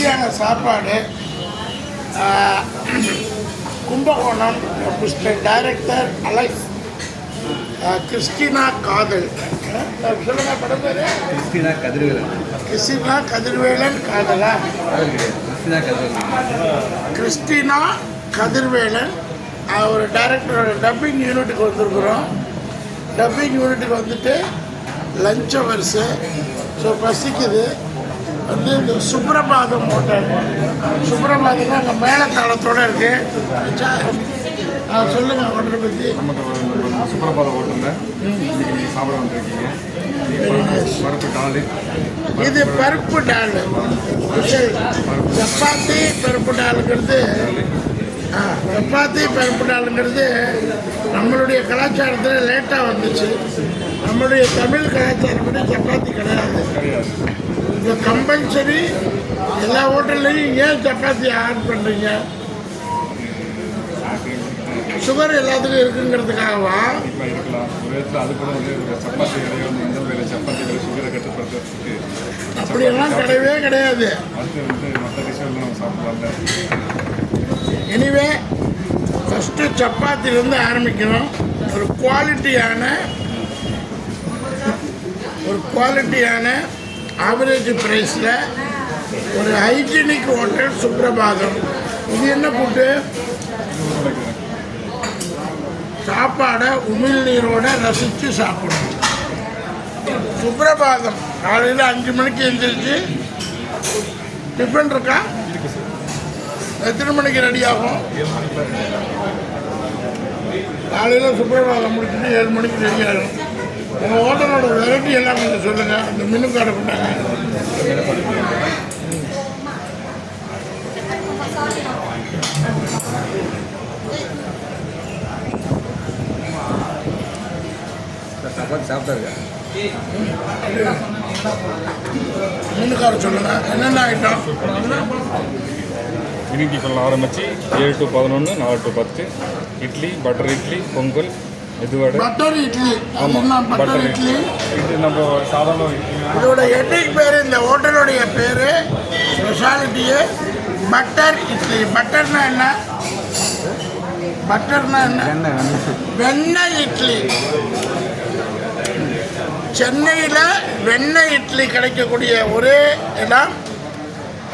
மத்தியான சாப்பாடு Kumbakonam mister director Alex ah, Christina Kadhal. சொல்லுங்க படம் பேரு? கிறிஸ்டினா கதிர்வேலன். கிறிஸ்டினா கதிர்வேலன் காதலா? கிறிஸ்டினா கதிர்வேலன். கிறிஸ்டினா கதிர்வேலன் ஒரு டைரக்டரோட டப்பிங் யூனிட்டுக்கு வந்திருக்கிறோம். டப்பிங் யூனிட்டுக்கு வந்துட்டு லஞ்ச் ஹவர்ஸு ஸோ பசிக்குது. வந்து இந்த சுப்ரபாதம் ஹோட்டல் சுப்ரபாதம் அங்கே மேலத்தாளத்தோடு இருக்கு. ஆ சொல்லுங்கள் ஹோட்டலை பற்றி நமக்கு ஒரு சுப்பிரபாத ஹோட்டலில் நீங்கள் சாப்பிட வந்திருக்கீங்க. பருப்பு டாலு. இது பருப்பு டால். சப்பாத்தி பருப்பு டாலுங்கிறது சப்பாத்தி பருப்பு டாலுங்கிறது நம்மளுடைய கலாச்சாரத்தில் லேட்டாக வந்துச்சு. நம்மளுடைய தமிழ் கலாச்சாரப்படி சப்பாத்தி கிடையாது. கிடையாது இந்த கம்பல்சரி எல்லா ஹோட்டல்லையும் ஏன் சப்பாத்தி ஆட் பண்ணுறீங்க சுகர் எல்லாத்துக்கும் இருக்குங்கிறதுக்காகவா? அது கூட சப்பாத்தி வேலை சப்பாத்தி சுகரை கட்டுப்படுத்துறதுக்கு அப்படியெல்லாம் கிடையவே கிடையாது. அடுத்து வந்து மற்ற டிஷ்ஷெல்லாம் நம்ம சாப்பிடலாம்ல. எனிவே ஃபஸ்ட்டு சப்பாத்திலேருந்து ஆரம்பிக்கணும். ஒரு குவாலிட்டியான ஒரு குவாலிட்டியான ஆவரேஜ் ப்ரைஸில் ஒரு ஹைஜீனிக் ஹோட்டல் சுப்ரபாதம். இது என்ன ஃபுட்டு சாப்பாடை உமிழ்நீரோட ரசித்து சாப்பிடணும். சுப்ரபாதம். காலையில் அஞ்சு மணிக்கு எழுந்திரிச்சு டிஃபன் இருக்கா? எத்தனை மணிக்கு ரெடி ஆகும்? காலையில் சுப்பிரபாதம் முடிச்சுட்டு ஏழு மணிக்கு ரெடி ஆகும் உங்கள் ஹோட்டலோட வெரைட்டி எல்லாம் கொஞ்சம் சொல்லுங்கள் அந்த மெனு கார்டை கொண்டாங்க சப்பாத்தி சாப்பிட்டாருக்கா மெனு கார்டு சொல்லுங்கள் என்னென்ன ஐட்டம் கிரீன் டிஃபனில் ஆரம்பித்து ஏழு டு பதினொன்று நாலு டு பத்து. Idli butter idli pongal medu vada butter idli. என்ன பட்டர் இட்லி. இது நம்ம சாதாரண இட்லி இதோட எட்டிக் பேர் இந்த ஹோட்டலுடைய பேர் ஸ்பெஷாலிட்டியே பட்டர் இட்லி. பட்டர்னா என்ன? பட்டர்னா என்ன? வெண்ணெய் இட்லி. சென்னையில் வெண்ணெய் இட்லி கிடைக்கக்கூடிய ஒரே இடம்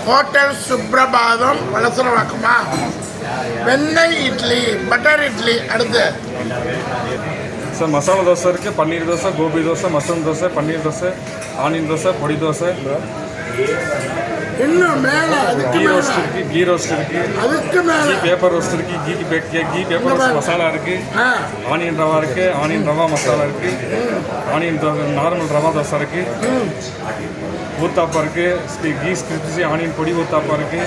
ஹோட்டல் சுப்ரபாதம். வளசரவாக்கமா வெண்ணெய் இட்லி பட்டர் இட்லி. அடுத்து. சார் மசாலா தோசை இருக்குது பன்னீர் தோசை கோபி தோசை மஷ்ரூம் தோசை பன்னீர் தோசை ஆனியன் தோசை பொடி தோசை. இன்னும் மேலே அதுக்கு கீ ரோஸ்ட் மேலே இருக்குது கீ ரோஸ்ட் இருக்குது அதுக்கு மேலே. பேப்பர் ரோஸ்ட் இருக்குது கீ பே கீ பேப்பர் ரோஸ்ட் மசாலா இருக்குது ஆ. ஆனியன் ரவா இருக்குது ஆனியன் ரவா மசாலா இருக்குது ஆனியன் தோசை நார்மல் ரவா தோசை இருக்குது ஊத்தாப்பா இருக்குது கீ ஸ்கிரிப்சி ஆனியன் பொடி ஊத்தாப்பா இருக்குது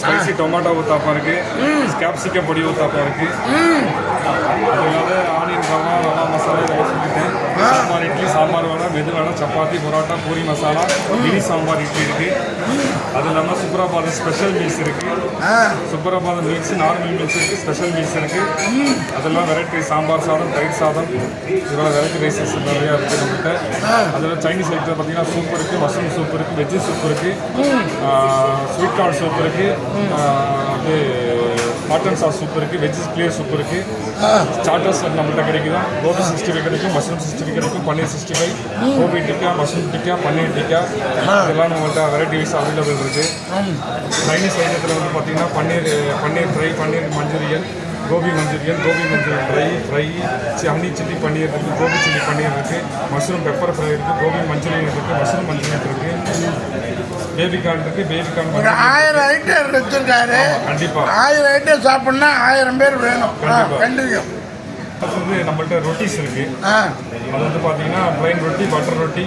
ஸ்பைசி டொமாட்டோ ஊத்தாப்பா இருக்குது கேப்சிகம் பொடி ஊத்தாப்பா இருக்குது அது இல்லாத ஆனியன் ரவா ரவா மசாலா இதெல்லாம் சொல்லிட்டேன் சாம்பார் இட்லி சாம்பார் வடை மெது வடை சப்பாத்தி பரோட்டா பூரி மசாலா மினி சாம்பார் இட்லி இருக்குது அது இல்லாமல் சுப்ரபாதம் ஸ்பெஷல் மீல்ஸ் இருக்குது ஆ. சுப்பரபாதம் மீல்ஸ் நார்மல் மீல்ஸ் இருக்குது ஸ்பெஷல் மீல்ஸ் இருக்குது அதெல்லாம் வெரைட்டி சாம்பார் சாதம் தயிர் சாதம். இதெல்லாம் வெரைட்டி ரைசஸ் நிறையா இருக்குது நம்மகிட்ட. அதில் சைனீஸ் ஐட்டத்தில் பார்த்தீங்கன்னா சூப் இருக்குது மஷ்ரூம் சூப் இருக்குது வெஜ்ஜு சூப் இருக்குது ஸ்வீட் கார்ன் சூப் இருக்குது அது மட்டன் சாஸ் சூப் இருக்குது வெஜ் கிளியர் சூப் இருக்குது ஸ்டார்டர்ஸ் நம்மள்கிட்ட கிடைக்குது? கோபி சிக்ஸ்டி ஃபைவ் கிடைக்கும் மஷ்ரூம் சிக்ஸ்டி ஃபைவ் கிடைக்கும் paneer sixty five gobi tikka mushroom tikka paneer tikka இதெல்லாம் நம்மள்கிட்ட வெரைட்டி வைஸ் அவைலபிள் இருக்குது சைனீஸ் ஐட்டத்தில் வந்து பார்த்தீங்கன்னா paneer paneer fry paneer Manchurian gobi Manchurian gobi Manchurian fry fry honey chilli paneer இருக்குது gobi chilli paneer இருக்குது mushroom pepper fry இருக்குது gobi Manchurian இருக்குது மஷ்ரூம் மஞ்சூரியன் இருக்குது பேபி கார்ன் இருக்குது பேபி கார்ன் ஒரு ஆயிரம் ஐட்டம் வச்சிருக்காரு. கண்டிப்பாக ஆயிரம் ஐட்டம் சாப்பிட்னா ஆயிரம் பேர் வேணும். ஆ, கண்டிப்பா. கண்டிக்கும் அது வந்து நம்மள்ட்ட ரொட்டிஸ் இருக்குது ஆ. அது வந்து பார்த்தீங்கன்னா ப்ளைன் ரொட்டி பட்டர் ரொட்டி.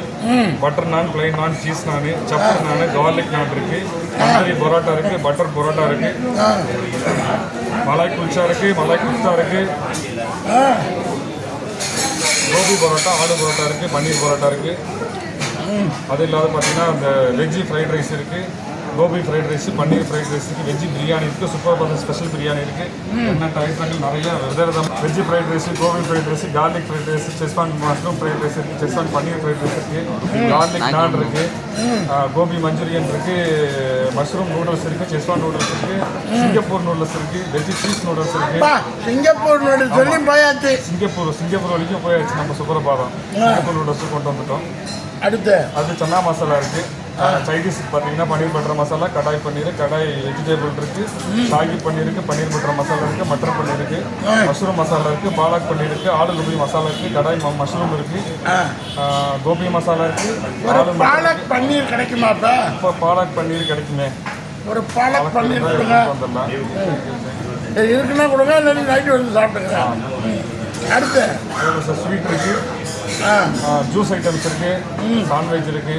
பட்டர் நான் ப்ளைன் நான் சீஸ் நான் சப்பர் நான் கார்லிக் நான் இருக்கு. தந்தூரி பரோட்டா இருக்கு பட்டர் பரோட்டா இருக்கு. மலாய் குல்ச்சா இருக்கு மலாய் குல்ச்சா இருக்கு. கோபி பரோட்டா ஆலு பரோட்டா இருக்கு பன்னீர் பரோட்டா இருக்கு. அது இல்லாத பார்த்தீங்கன்னா அந்த வெஜ்ஜி ஃப்ரைட் ரைஸ் இருக்குது gobi fried rice paneer fried rice இருக்குது வெஜ் பிரியாணி இருக்குது சூப்பர் பாதம் ஸ்பெஷல் பிரியாணி இருக்குது எண்ணெய் ஐட்டங்கள் நிறைய விதவிதம் veg fried rice gobi fried rice garlic fried rice Schezwan mushroom fried rice இருக்குது செஸ்வான் பன்னீர் ஃப்ரைட் ரைஸ் இருக்குது கார்லிக் நான் இருக்குது கோபி மஞ்சூரியன் இருக்குது மஷ்ரூம் நூடுல்ஸ் இருக்குது செஸ்வான் நூடுல்ஸ் இருக்குது சிங்கப்பூர் நூடுல்ஸ் இருக்குது வெஜ் சீஸ் நூடுல்ஸ் இருக்குது சிங்கப்பூர் நோடு சொல்லி போயாச்சு. சிங்கப்பூர் சிங்கப்பூர் வரைக்கும் போயாச்சு. நம்ம சுப்பரபாதம் சிங்கப்பூர் நூடுல்ஸ் கொண்டு வந்துட்டோம். அடுத்து. அது சன்னா மசாலா இருக்கு. சைடிஷ் பார்த்தீங்கன்னா பன்னீர் பட்டர் மசாலா கடாய் பன்னீர் கடாய் வெஜிடபிள் இருக்கு சாகி பன்னீர் இருக்கு பன்னீர் பட்டர் மசாலா இருக்கு மட்டர் பன்னீர் இருக்கு மஷ்ரூம் மசாலா இருக்கு பாலக் பன்னீர் இருக்கு ஆலு கோபி மசாலா இருக்கு கடாய் மஷ்ரூம் இருக்கு ஆ. ஆ, கோபி மசாலா இருக்கு ஒரு ஆலு மட்டர் பாலக் பன்னீர் கிடைக்குமாப்பா இப்போ பாலக் பன்னீர் கிடைக்குமே. ஒரு பாலக் பன்னீர் கொடுங்க. இருக்குன்னா கொடுங்க இல்லை நைட்டு வந்து சாப்பிட்டுக்கிறேன். அடுத்து. ஸ்வீட் இருக்கு. ஆ. ஜூஸ் ஐட்டம்ஸ் இருக்கு. சாண்ட்விச் இருக்கு.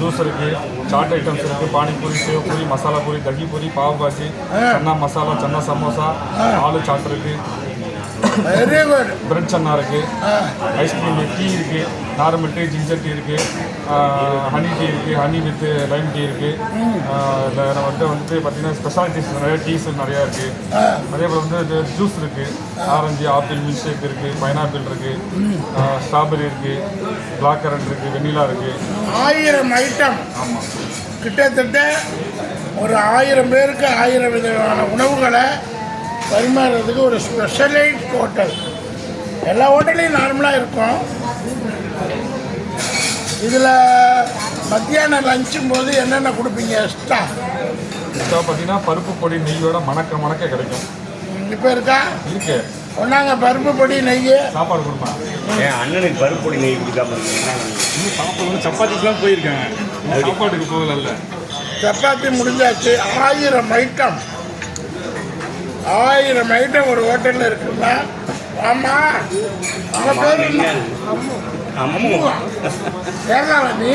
ஜூஸ் இருக்கு. சாட் ஐட்டம்ஸ் இருக்கு. பானிபூரி சேவ் பூரி மசாலா பூரி தகி பூரி பாவ் பாஜி சன்னா மசாலா சன்னா சமோசா ஆலு சாட் இருக்கு. வெரி குட் பிரெட் சன்னா இருக்கு. ஐஸ்கிரீம் டீ இருக்கு. நார்மல் டீ ஜிஞ்சர் டீ இருக்கு ஹனி டீ இருக்கு ஹனி வித் லைம் டீ இருக்கு. இதில் நம்ம வந்து வந்துட்டு பார்த்தீங்கன்னா ஸ்பெஷாலிட்டிஸ் நிறைய டீஸ் நிறையா இருக்கு. அதே போல் வந்து ஜூஸ் இருக்கு. ஆரஞ்சு ஆப்பிள் மில்க் ஷேக் இருக்கு பைனாப்பிள் இருக்கு. ஸ்ட்ராபெரி இருக்கு பிளாக் கரண்ட் இருக்கு வெண்ணிலா இருக்கு. ஆயிரம் ஐட்டம் ஆமாம் கிட்டத்தட்ட ஒரு ஆயிரம் பேருக்கு ஆயிரம் விதமான உணவுகளை பரிமாறுறதுக்கு ஒரு ஸ்பெஷலைட் ஹோட்டல் எல்லா ஹோட்டல்லையும் நார்மலாக இருக்கும். இதில் மத்தியானம் லஞ்சும் போது என்னென்ன கொடுப்பீங்க எக்ஸ்ட்ரா இப்போ பார்த்தீங்கன்னா பருப்பு பொடி நெய்யோட மணக்க மணக்க கிடைக்கும். இப்போ இருக்கா? இருக்கு. ஒன்றாங்க பருப்பு பொடி நெய். சாப்பாடு கொடுப்பா என் அண்ணனுக்கு பருப்பு பொடி நெய் கொடுக்காம இருக்கீங்க இன்னும் சாப்பாடு சப்பாத்திக்குலாம் போயிருக்காங்க சாப்பாட்டுக்கு போகல சப்பாத்தி முடிஞ்சாச்சு. ஆயிரம் ஐட்டம் ஆயிரம் ஐட்டம் ஒரு ஹோட்டலில் இருக்குன்னா ஆமா அம்மு கேரளாவா நீ?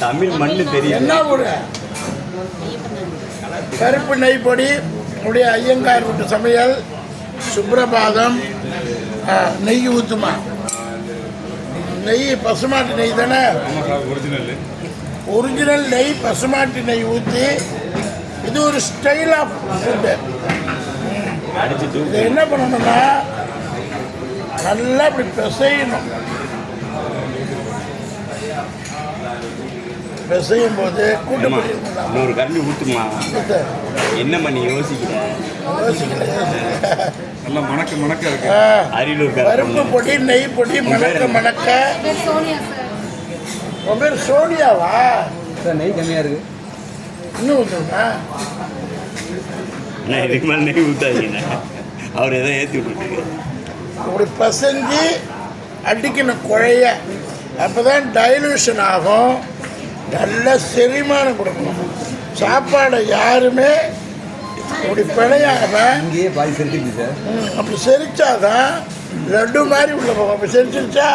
தமிழ் மண்ணு தெரியும் என்ன ஊரு? கருப்பு நெய் பொடி அப்படியே ஐயங்கார் வீட்டு சமையல் சுப்ரபாதம் ஆ, நெய் ஊற்றுமா நெய் பசுமாட்டு நெய் தானே? ஒரிஜினல் நெய் பசுமாட்டு நெய் ஊற்றி இது ஒரு ஸ்டைல் ஆஃப் ஃபுட்டு இதை என்ன பண்ணணும்னா நல்லா இப்படி பிசையணும். பிசையும் போது கூட்டு ஏம்மா, பிடிக்கணும் இன்னொரு கரண்டி ஊத்துமா என்னம்மா நீ யோசிக்கிற? யோசிக்கல நல்லா மணக்க மணக்க இருக்கு. அரியலூர் பருப்பு பொடி நெய் பொடி மணக்க மணக்க. பேர் சோனியா சார். உன் பேர் சோனியாவா? சார் நெய் கம்மியாக இருக்குது இன்னும் ஊற்றுமா நான் இதுக்கு மேலே நெய் ஊத்தாதீங்க. அவர் எதோ ஏற்றி விட்டுருக்கு இப்படி பசைஞ்சு அடிக்கணும் குழைய அப்போ தான் டைலூஷன் ஆகும். நல்ல செரிமானம் கொடுக்கணும். சாப்பாடை யாருமே இப்படி பிழையாம இங்கேயே பாதி செலுத்திடுது சார். அப்படி செரிச்சாதான் லட்டு மாதிரி உள்ள போகும். அப்படி செரிச்சிருச்சா?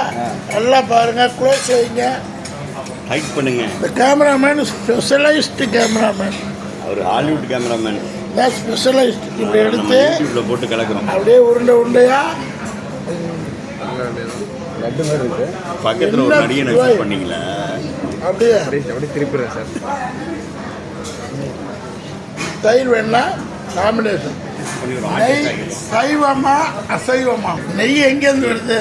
நல்லா பாருங்க க்ளோஸ் வைங்க. ஹைட் பண்ணுங்க. இந்த கேமராமேன் ஸ்பெஷலைஸ்டு கேமராமேன் அவர் ஹாலிவுட் கேமராமேன் தான் ஸ்பெஷலைஸ்ட் இப்படி எடுத்து யூடியூப்ல போட்டு கலக்குறோம் அப்படியே உருண்டை உருண்டையா? லட்டு மாதிரி இருக்கு. பக்கத்தில் ஒரு நடிகை சுவை? நடிச்சு பண்ணீங்களா அப்படியே. அப்படியே அப்படியே திருப்பிடுறேன் சார். தயிர் வேணா காம்பினேஷன் நெய் சைவமா அசைவமா? நெய் எங்கேருந்து வருது?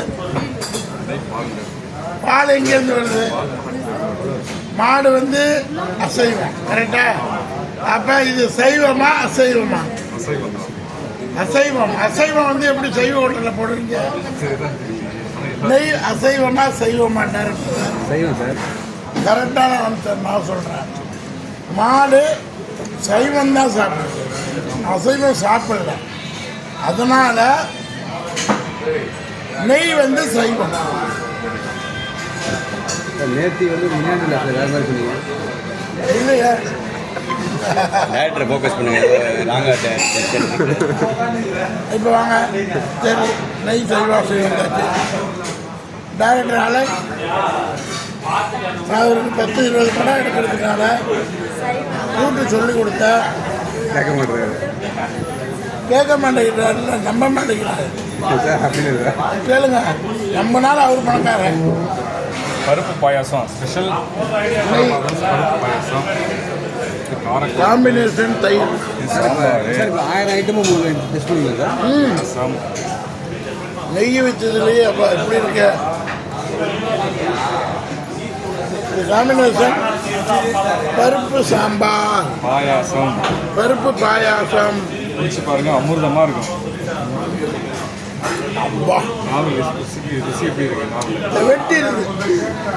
பால் எங்கேருந்து வருது? மாடு வந்து அசைவம் கரெக்டா அப்போ இது சைவமா அசைவமா? அசைவம். அசைவம் வந்து எப்படி சைவ ஹோட்டலில் போடுவீங்க நெய் அசைவமா சைவமா? செய்வோம் சார். கரெக்டான ஆன்சர் நான் சொல்கிறேன் மாடு சைவம் தான் சாப்பிடுது. அசைவம் சாப்பிடல. அதனால் நெய் வந்து சைவம். நேர்த்தி வந்து முன்னாடி இல்லையா. டேரக்டரை ஃபோக்கஸ் பண்ணுங்க. நாங்கள் இப்போ வாங்க. சரி நெய் சைவம் செய்வாச்சு டைரக்டர் அலெக்ஸ் நான் அவருக்கு பத்து இருபது படம் எடுக்கிறதுனால கூட்டு சொல்லி கொடுத்தேன் கேட்க மாட்டேறாரு கேட்க மாட்டேங்கிறாருல நம்ப மாட்டேங்கிறாரு. சார் அப்படின்னு இல்லை. கேளுங்க. நம்ம நாள் அவர் பணக்காரன் பருப்பு பாயாசம் ஸ்பெஷல் பருப்பு பாயாசம். காம்பினேஷன் தயிர் ஆயிரம் ஐட்டமும் உங்களுக்கு டெஸ்ட் ரசம் நெய் வச்சதுலேயே அப்போ எப்படி இருக்க? காம்பினேஷன் பருப்பு சாம்பார். பாயாசம். பருப்பு பாயாசம். பாருங்க அமிர்தமாக இருக்கும்.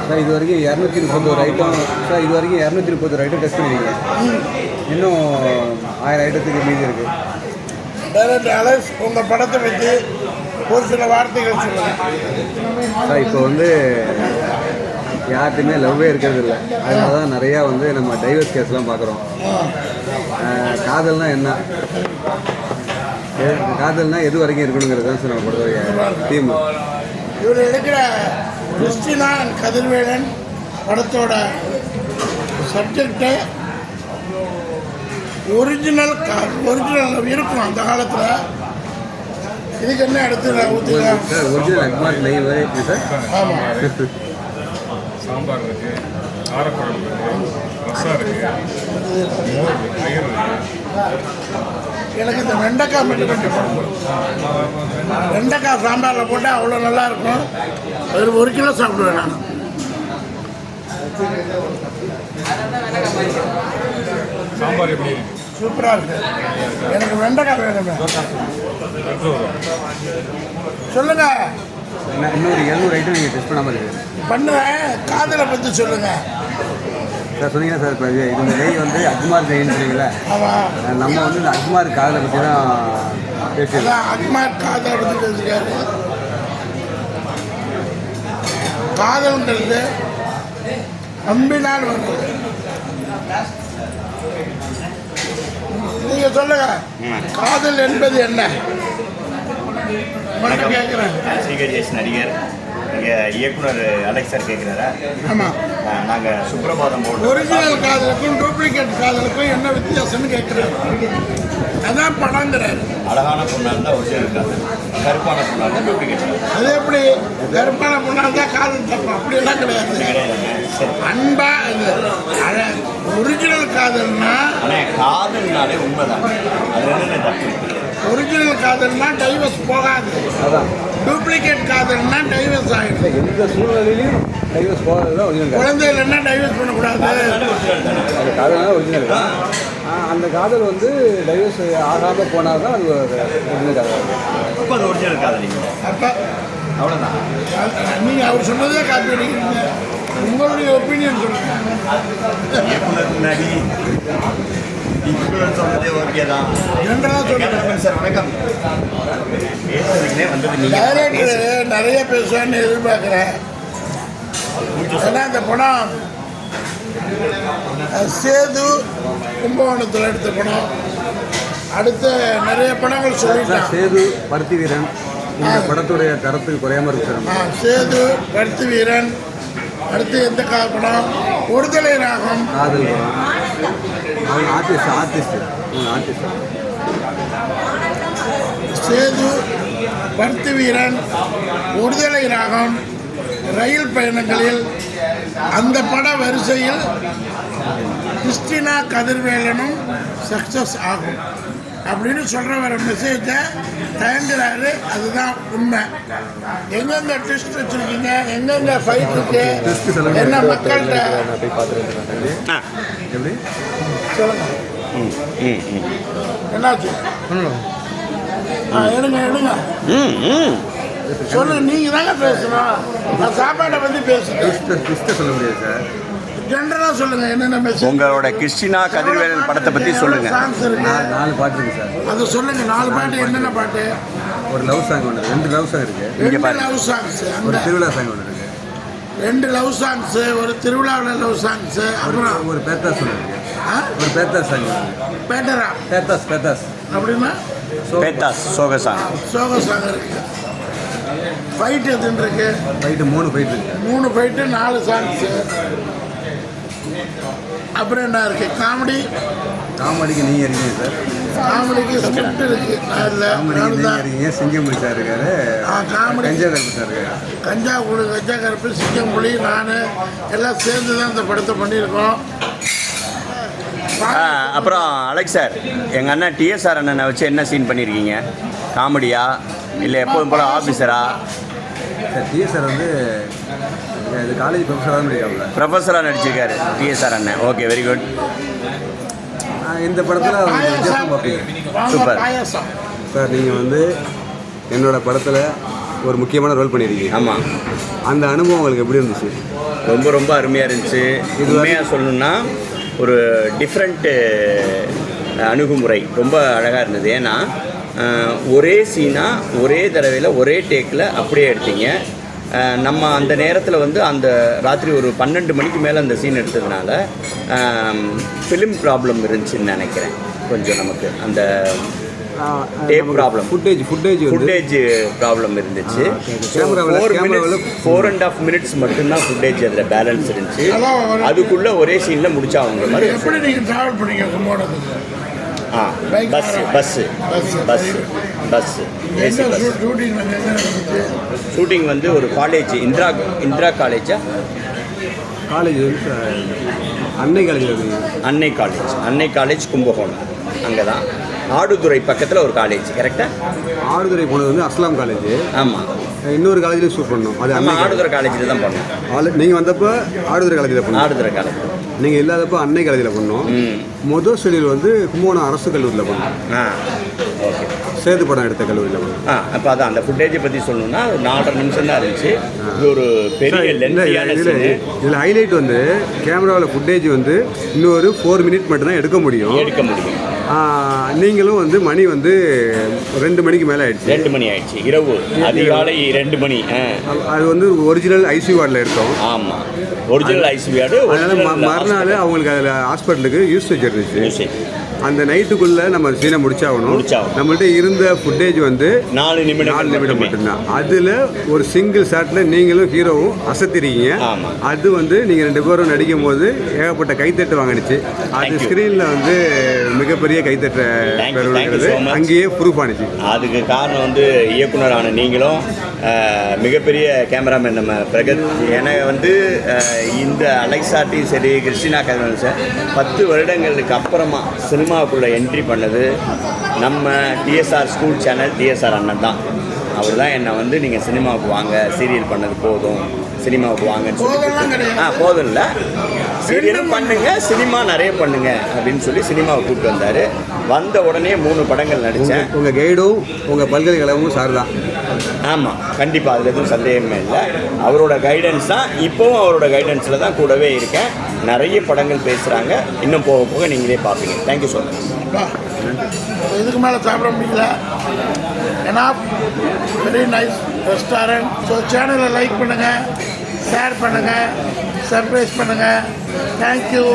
சார் இது வரைக்கும் இரநூத்தி முப்பத்தோரு ஐட்டம் சார் இது வரைக்கும் இரநூத்தி முப்பத்தோரு ஐட்டம் டெஸ்ட் பண்ணிருக்கீங்க. இன்னும் ஆயிரம் ஐட்டத்துக்கு மீதி இருக்கு. டைரக்ட் அலஸ் உங்கள் படத்தை பற்றி ஒரு சில வார்த்தைகள் சொல்லுங்கள் சார் இப்போ வந்து யார்கிட்டையுமே லவ்வே இருக்கிறது இல்லை. அதனால தான் நிறையா வந்து நம்ம டைவர்ஸ் கேஸ்லாம் பார்க்குறோம். காதல்னா என்ன? காதல்னா எது வரைக்கும் இருக்கணுங்கிறது தான் சார் நம்ம பொறுத்த தீம் இவர் எடுக்கிற கிறிஸ்டினா கதிர்வேலன் படத்தோட சப்ஜெக்டு ஒரிஜினல் ஒரிஜினல் இருக்கும் அந்த காலத்தில். இதுக்கு என்ன எடுத்து ஒரிஜினல் வரை சார் ஆமாம் சாம்பார் இருக்கு காரக்குழம்பு இருக்கு ரசம் இருக்கு மோர் இருக்கு. எனக்கு இந்த வெண்டைக்காய் மட்டும் கொஞ்சம். வெண்டைக்காய் சாம்பாரில் போட்டால் அவ்வளோ நல்லா இருக்கும். ஒரு ஒரு கிலோ சாப்பிடுவேன் நான். சாம்பார் எப்படி இருக்கு? சூப்பராக இருக்கு. எனக்கு வெண்டைக்காய் வேணுமே சொல்லுங்க. இன்னொரு எழுநூறு ஐட்டம் நீங்கள் டெஸ்ட் பண்ணாமல் இருக்கு. பண்ணுவேன். காதலை பற்றி சொல்லுங்க. சார் சொன்னீங்கன்னா சார் இப்போ இது இந்த நெய் வந்து அக்மார் நெய்ன்னு சொன்னீங்களே நம்ம வந்து இந்த அக்மார் காதலை பற்றி தான் பேசியிருக்கோம் அக்மார் காதல் பற்றி பேசியிருக்காரு. காதல்ன்றது நம்பினால் வந்தது. நீங்க சொல்லுங்க காதல் என்பது என்ன? கேட்குறேன் நடிகர். இங்கே இயக்குனர் அலெக்ஸ் சார் கேட்குறாரா ஆமாம் நாங்கள் சுப்ரபாதம் போடுறோம் ஒரிஜினல் காதலுக்கும் டூப்ளிகேட் காதலுக்கும் என்ன வித்தியாசம்னு கேட்குறாரு அதான் படங்கிறாரு. அழகான பொண்ணாக இருந்தால் ஒரிஜினல் காதல் கருப்பான பொண்ணாக இருந்தால் டூப்ளிகேட் அது எப்படி? கருப்பான பொண்ணாக இருந்தால் காதல் தப்பு? அப்படியெல்லாம் கிடையாது. கிடையாதுங்க அன்பா இது ஒரிஜினல் காதல்னா ஆனால் காதல்னாலே உண்மைதான். அது என்ன தப்பு ஒரிஜினல் காதல்னா டைவர்ஸ் போகாது. அதான். டூப்ளிகேட் காதல்னா டைவர்ஸ் ஆகிடும் எந்த சூழ்நிலையிலையும் டைவர்ஸ் போகிறது தான் ஒரிஜினல் குழந்தை இல்லைன்னா டைவர்ஸ் பண்ணக்கூடாது? அந்த காதல் ஒரிஜினல் அந்த காதல் வந்து டைவர்ஸ் ஆகாமல் போனால் தான் அது ஒரிஜினல் காதல். அப்போ அது ஒரிஜினல் காதலிங்க அப்போ அவ்வளோதான் நீங்கள் அவர் சொன்னதே அடிக்கிறீங்க. உங்களுடைய ஒப்பீனியன் சொல்லுங்க. இயக்குனர் இயக்குனர் சொன்னதே ஓகே தான் ஜென்ரலாக சொல்லுங்க சார் வணக்கம் வந்தது டைரக்டர் நிறைய பேசுவான்னு எதிர்பார்க்குறேன் ஏன்னா இந்த படம் சேது கும்பகோணத்தில் எடுத்த படம் அடுத்த நிறைய படங்கள் சொல்லிட்டான் சேது பருத்தி வீரன் இந்த படத்துடைய தரத்துக்கு குறையாம இருக்கு சார் ஆ, சேது பருத்தி வீரன் அடுத்து எந்த கா படம் ஒருதலை ராகம் காதல். படம் அவங்க ஆர்டிஸ்ட் ஆர்டிஸ்ட் ஆர்டிஸ்ட் சேது பருத்தி வீரன் ஒருதலை ராகம் ரயில் பயணங்களில் அந்த பட வரிசையில் கிறிஸ்டினா கதிர்வேலனும் சக்ஸஸ் ஆகும். அப்படின்னு சொல்கிற வர மெசேஜை தயங்குறாரு. அதுதான் உண்மை. எங்கெங்க ட்விஸ்ட் வச்சுருக்கீங்க? எங்கெங்க ஃபைட் இருக்கு? என்ன மக்கள்கிட்ட? சொல்லுங்க. ம் ம் ம். என்னாச்சு? ஆ எடுங்க எடுங்க. ம் ம். சொல்லுங்க நீங்க தாங்க பேசணும். நான் சாப்பாடை பத்தி பேசுறேன். ட்விஸ்ட் ட்விஸ்ட்டை சொல்ல முடியாது சார் ஜென்ரலா சொல்லுங்க என்னென்ன மெசேஜ் உங்களோட கிறிஸ்டினா கதிர்வேலன் படத்தை பற்றி சொல்லுங்கள் சாங்ஸ் இருக்கு. நாலு நாலு பாட்டு இருக்கு சார். அது சொல்லுங்க நாலு பாட்டு என்னென்ன பாட்டு? ஒரு லவ் சாங் ஒன்று ரெண்டு லவ் சாங் இருக்கு. ரெண்டு பாரு. லவ் சாங்ஸ் ஒரு திருவிழா சாங் ஒன்று இருக்கு. ரெண்டு லவ் சாங்ஸ் ஒரு திருவிழாவில் லவ் சாங்ஸ் அப்புறம் ஒரு பேத்தாஸ் ஒன்று இருக்கு? ஒரு பேத்தாஸ் சாங் பேட்டரா? Pathos pathos. அப்படின்னா? பேத்தாஸ் சோகசாங் சோக சாங் இருக்கு. ஃபைட் எதுன்னு இருக்கு? ஃபைட்டு மூணு ஃபைட் இருக்கு. மூணு ஃபைட்டு நாலு சாங்ஸ் அப்புறம் என்ன இருக்கு? காமெடி? காமெடிக்கு நீங்கள் இருக்கீங்க சார். காமெடிக்கு ஸ்கிரிப்ட் இருக்கு. நான் இல்லை காமெடிக்கு நீங்கள் இருக்கீங்க. சிங்கம்புலி சார் இருக்காரு. ஆ, காமெடி. கஞ்சா கருப்பு சார் இருக்காரு. கஞ்சா குழு கஞ்சா கருப்பு சிங்கம் புலி நான் எல்லாம் சேர்ந்து தான் இந்த படத்தை பண்ணியிருக்கோம். அப்புறம் அலெக்ஸ் சார் எங்கள் அண்ணன் டிஎஸ்ஆர் அண்ணனை வச்சு என்ன சீன் பண்ணியிருக்கீங்க காமெடியா? இல்லை எப்போதும் போல் ஆஃபீஸரா சார் டிஎஸ்ஆர் வந்து இது காலேஜ் ப்ரொஃபஸராக தான் பண்ணியிருக்காங்க ப்ரொஃபஸராக நடிச்சிருக்காரு. டிஎஸ்ஆர் அண்ணன். ஓகே வெரி குட் இந்த படத்தில் வித்தியாசம் பார்ப்பீங்க. பாயாசம் சார் நீங்கள் வந்து என்னோட படத்தில் ஒரு முக்கியமான ரோல் பண்ணியிருக்கீங்க ஆமாம் அந்த அனுபவம் உங்களுக்கு எப்படி இருந்துச்சு? ரொம்ப ரொம்ப அருமையாக இருந்துச்சு. இது உண்மையாக சொல்லணும்னா ஒரு டிஃப்ரெண்ட்டு அணுகுமுறை. ரொம்ப அழகாக இருந்தது. ஏன்னா ஒரே சீனாக ஒரே தடவையில் ஒரே டேக்கில் அப்படியே எடுத்தீங்க. நம்ம அந்த நேரத்தில் வந்து அந்த ராத்திரி ஒரு பன்னெண்டு மணிக்கு மேலே அந்த சீன் எடுத்ததுனால ஃபிலிம் ப்ராப்ளம் இருந்துச்சுன்னு நினைக்கிறேன். கொஞ்சம் நமக்கு அந்த Tape problem. ஃபுட்டேஜ் ஃபுட்டேஜ் வந்து ஃபுட்டேஜ் ப்ராப்ளம் இருந்துச்சு. கேமராவில் ஃபோர் கேமராவில் minutes four and half minutes மட்டும்தான் ஃபுட்டேஜ் அதில் பேலன்ஸ் இருந்துச்சு. அதுக்குள்ளே ஒரே சீனில் முடிச்சாங்க மாதிரி எப்படி நீங்கள் ட்ராவல் பண்ணீங்க ஆ bus bus. Bus bus AC bus shooting வந்து ஒரு காலேஜ் இந்திரா இந்திரா காலேஜா காலேஜ் வந்து அன்னை காலேஜில் இருக்கீங்க அன்னை காலேஜ் அன்னை காலேஜ் கும்பகோணம் அங்கே தான் ஆடுதுறை பக்கத்தில் ஒரு காலேஜ் கரெக்டாக ஆடுதுறை போனது வந்து அஸ்லாம் காலேஜ் ஆமாம் இன்னொரு காலேஜ்லேயும் ஷூட் பண்ணோம் அது காலேஜ் ஆடுதுறை காலேஜில் தான் பண்ணோம் நீங்கள் வந்தப்போ ஆடுதுறை காலேஜில் பண்ணோம் ஆடுதுறை காலேஜ் நீங்கள் இல்லாதப்போ அன்னை காலேஜில் பண்ணோம். முதல் ஷெடியூல் வந்து கும்பகோணம் அரசு கல்லூரியில் பண்ணோம். ஆ. ஓகே சேது படம் எடுத்த கல்லூரியில் பண்ணோம். ஆ அப்போ அதான் அந்த ஃபுட்டேஜை பற்றி சொல்லணும்னா நாலரை நிமிஷம் தான் இருந்துச்சு. இது ஒரு பெரிய இதில் இதில் ஹைலைட் வந்து கேமராவில் ஃபுட்டேஜ் வந்து இன்னொரு ஃபோர் மினிட் மட்டும்தான் எடுக்க முடியும். எடுக்க முடியும். நீங்களும் வந்து மணி வந்து ரெண்டு மணிக்கு மேலே ஆயிடுச்சு. ரெண்டு மணி ஆயிடுச்சு. இரவு. அதிகாலை ரெண்டு மணி. அது- வந்து ஒரிஜினல் ஐசி வார்டில் எடுத்தோம் ஆமாம் ஒரிஜினல் ஐஸ்வியாடு அதனால ம- மறுநாள் அவங்களுக்கு அதில் ஹாஸ்பிட்டலுக்கு யூசேஜ் இருந்துச்சு. அந்த நைட்டுக்குள்ளே நம்ம சீனை முடிச்சாகணும். நம்மள்ட்ட இருந்த ஃபுட்டேஜ் வந்து நாலு நிமிடம் நாலு நிமிடம் மட்டும்தான். அதில் ஒரு சிங்கிள் ஷாட்டில் நீங்களும் ஹீரோவும் அசத்திருக்கீங்க. அது வந்து நீங்கள் ரெண்டு பேரும் நடிக்கும் போது ஏகப்பட்ட கைத்தட்டு வாங்கினுச்சு. அது. ஸ்க்ரீனில் வந்து மிகப்பெரிய கைத்தட்ட பெறுவது. அங்கேயே ப்ரூஃப் ஆனிச்சு. அதுக்கு காரணம் வந்து இயக்குனரான நீங்களும் மிகப்பெரிய கேமராமேன் நம்ம பிரகத். எனக்கு வந்து இந்த அலெக்சாட்டையும் சரி கிறிஸ்டினா கதவன் சார் பத்து வருடங்களுக்கு அப்புறமா சினிமாவுக்குள்ளே என்ட்ரி பண்ணது நம்ம டிஎஸ்ஆர் ஸ்கூல் சேனல் டிஎஸ்ஆர் அண்ணன் தான். அவர் தான் என்னை வந்து நீங்கள் சினிமாவுக்கு வாங்க சீரியல் பண்ணது போதும் சினிமாவுக்கு வாங்கன்னு சொல்லி. ஆ போதும் இல்லை. சீரியலும் பண்ணுங்க சினிமா நிறைய பண்ணுங்க அப்படின்னு சொல்லி சினிமாவை கூப்பிட்டு வந்தார். வந்த உடனே மூணு படங்கள் நடித்தேன் உங்கள் கைடும் உங்கள் பல்கலைக்கழகமும் சார் தான். ஆமாம் கண்டிப்பாக அதில் எதுவும் சந்தேகமே இல்லை. அவரோட கைடன்ஸ் தான் இப்போவும் அவரோட கைடன்ஸில் தான் கூடவே இருக்கேன். நிறைய படங்கள் பேசுகிறாங்க இன்னும் போக போக நீங்களே பார்ப்பீங்க. தேங்க்யூ ஸோ மச் இதுக்கு மேலே சாப்பிட முடியல. ஏன்னா வெரி நைஸ் ரெஸ்டாரண்ட் ஸோ சேனலை லைக் பண்ணுங்கள் ஷேர் பண்ணுங்கள் சர்ப்ரைஸ் பண்ணுங்கள் தேங்க்யூ